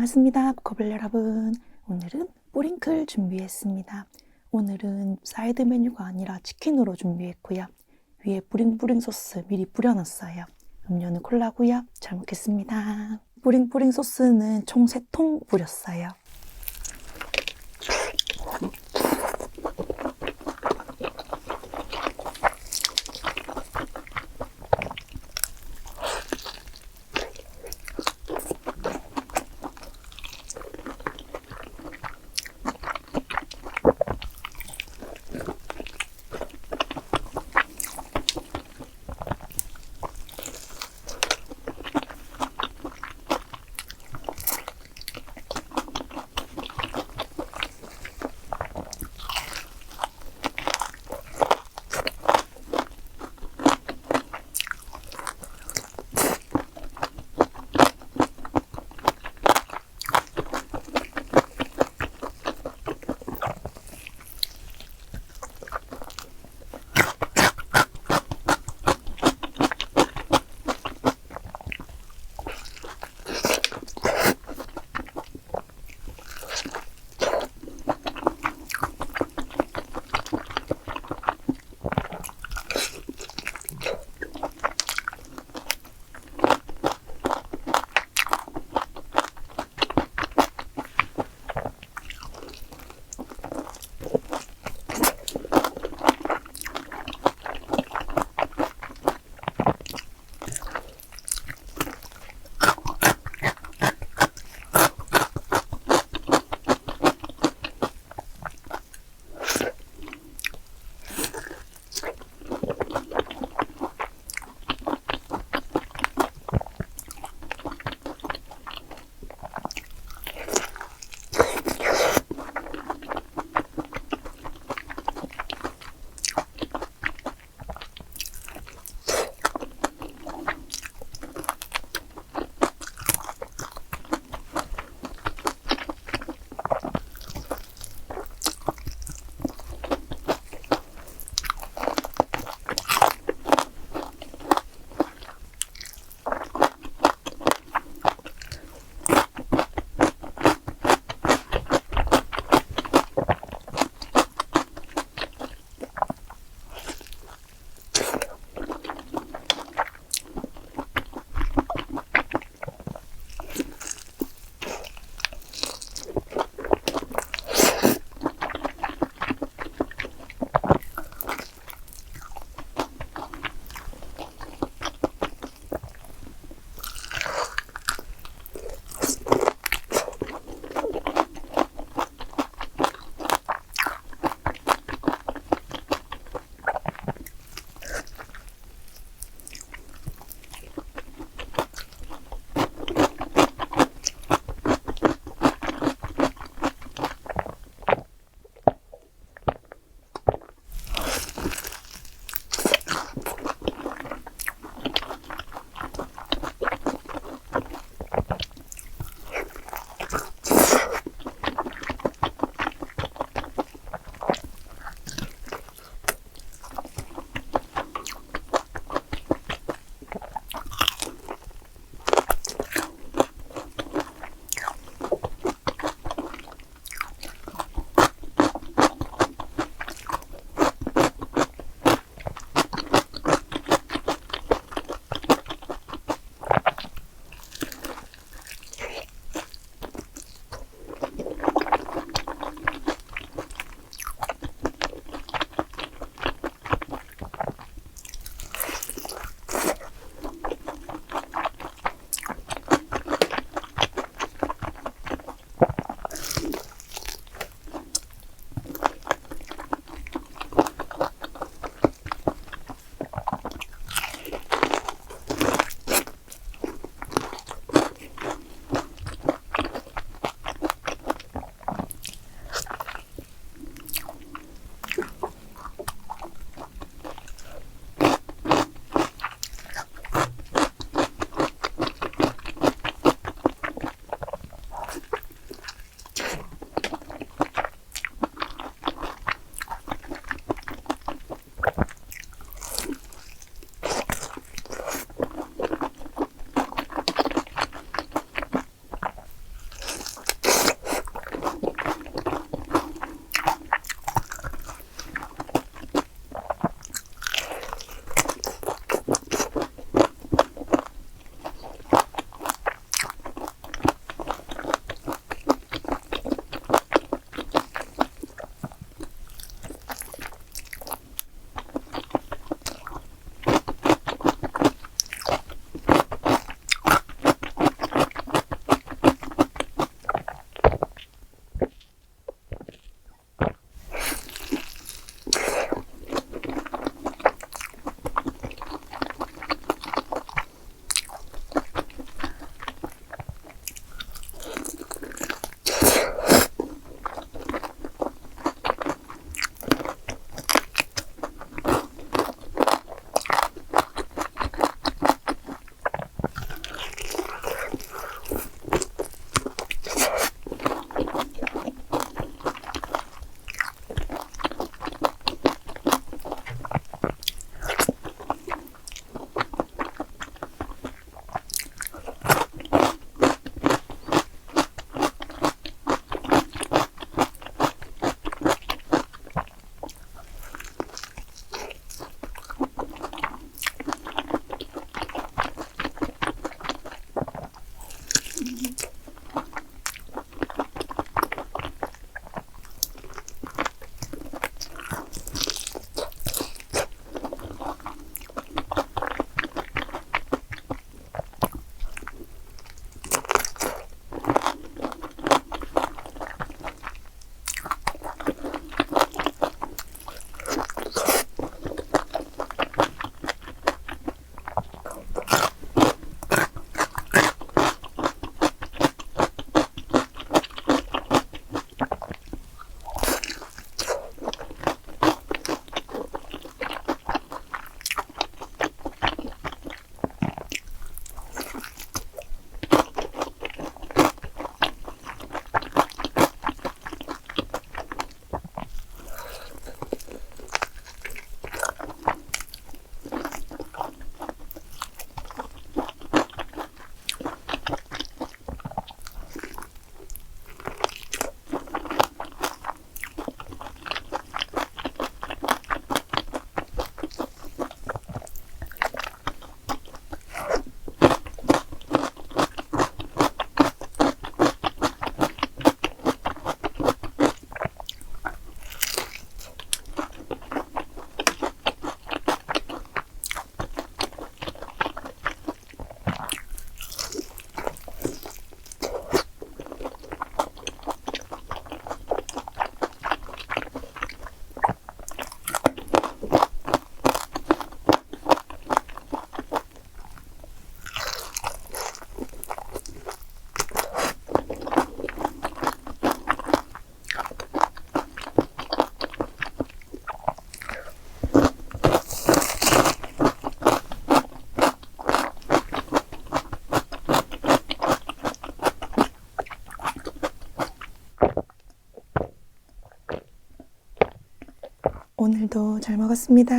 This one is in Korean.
반갑습니다. 코커블 여러분. 오늘은 뿌링클 준비했습니다. 오늘은 사이드 메뉴가 아니라 치킨으로 준비했고요. 위에 뿌링뿌링 소스 미리 뿌려놨어요. 음료는 콜라고요. 잘 먹겠습니다. 뿌링뿌링 소스는 총 3통 뿌렸어요. 잘 먹었습니다.